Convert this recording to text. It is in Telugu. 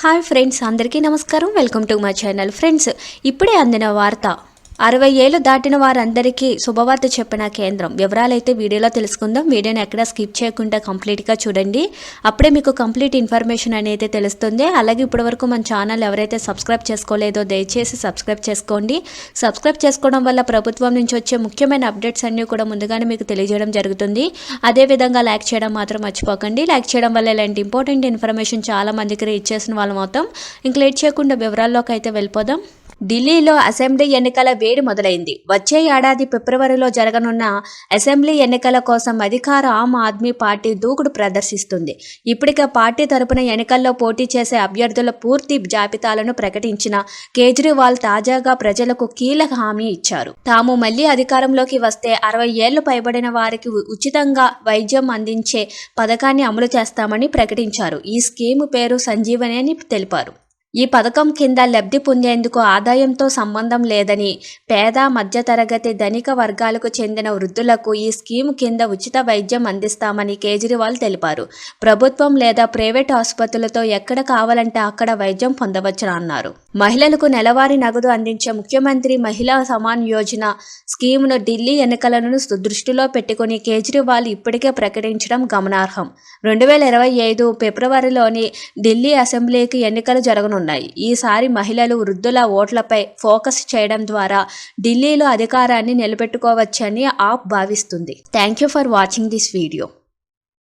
హాయ్ ఫ్రెండ్స్ అందరికీ నమస్కారం. Welcome to my channel friends ఇప్పుడే అందిన వార్త. అరవై ఏళ్ళు దాటిన వారందరికీ శుభవార్త చెప్పిన కేంద్రం. వివరాలైతే వీడియోలో తెలుసుకుందాం. వీడియోని ఎక్కడ స్కిప్ చేయకుండా కంప్లీట్గా చూడండి. అప్పుడే మీకు కంప్లీట్ ఇన్ఫర్మేషన్ అనేది తెలుస్తుంది. అలాగే ఇప్పటివరకు మన ఛానల్ ఎవరైతే సబ్స్క్రైబ్ చేసుకోలేదో దయచేసి సబ్స్క్రైబ్ చేసుకోండి. సబ్స్క్రైబ్ చేసుకోవడం వల్ల ప్రభుత్వం నుంచి వచ్చే ముఖ్యమైన అప్డేట్స్ అన్నీ కూడా ముందుగానే మీకు తెలియజేయడం జరుగుతుంది. అదేవిధంగా లైక్ చేయడం మాత్రం మర్చిపోకండి. లైక్ చేయడం వల్ల ఇలాంటి ఇంపార్టెంట్ ఇన్ఫర్మేషన్ చాలా మందికి రీచ్ చేసిన వాళ్ళం అవుతాం. ఇంక లేట్ చేయకుండా వివరాల్లోకి అయితే వెళ్ళిపోదాం. ఢిల్లీలో అసెంబ్లీ ఎన్నికల వేడి మొదలైంది. వచ్చే ఏడాది ఫిబ్రవరిలో జరగనున్న అసెంబ్లీ ఎన్నికల కోసం అధికార ఆమ్ ఆద్మీ పార్టీ దూకుడు ప్రదర్శిస్తుంది. ఇప్పటికే పార్టీ తరపున ఎన్నికల్లో పోటీ చేసే అభ్యర్థుల పూర్తి జాబితాలను ప్రకటించిన కేజ్రీవాల్ తాజాగా ప్రజలకు కీలక హామీ ఇచ్చారు. తాము మళ్ళీ అధికారంలోకి వస్తే అరవై ఏళ్ళు పైబడిన వారికి ఉచితంగా వైద్యం అందించే పథకాన్ని అమలు చేస్తామని ప్రకటించారు. ఈ స్కీము పేరు సంజీవని అని తెలిపారు. ఈ పథకం కింద లబ్ధి పొందేందుకు ఆదాయంతో సంబంధం లేదని పేద మధ్యతరగతి ధనిక వర్గాలకు చెందిన వృద్ధులకు ఈ స్కీమ్ కింద ఉచిత వైద్యం అందిస్తామని కేజ్రీవాల్ తెలిపారు. ప్రభుత్వం లేదా ప్రైవేట్ ఆసుపత్రులతో ఎక్కడ కావాలంటే అక్కడ వైద్యం పొందవచ్చున అన్నారు. మహిళలకు నెలవారీ నగదు అందించే ముఖ్యమంత్రి మహిళా సమాన్ యోజన స్కీమ్ను ఢిల్లీ ఎన్నికలను దృష్టిలో పెట్టుకుని కేజ్రీవాల్ ఇప్పటికే ప్రకటించడం గమనార్హం. రెండు వేల ఇరవై ఐదు ఫిబ్రవరిలోని ఢిల్లీ అసెంబ్లీకి ఎన్నికలు జరగనున్నాయి. ఈసారి మహిళలు వృద్ధుల ఓట్లపై ఫోకస్ చేయడం ద్వారా ఢిల్లీలో అధికారాన్ని నిలబెట్టుకోవచ్చని ఆప్ భావిస్తుంది. Thank you for watching this video.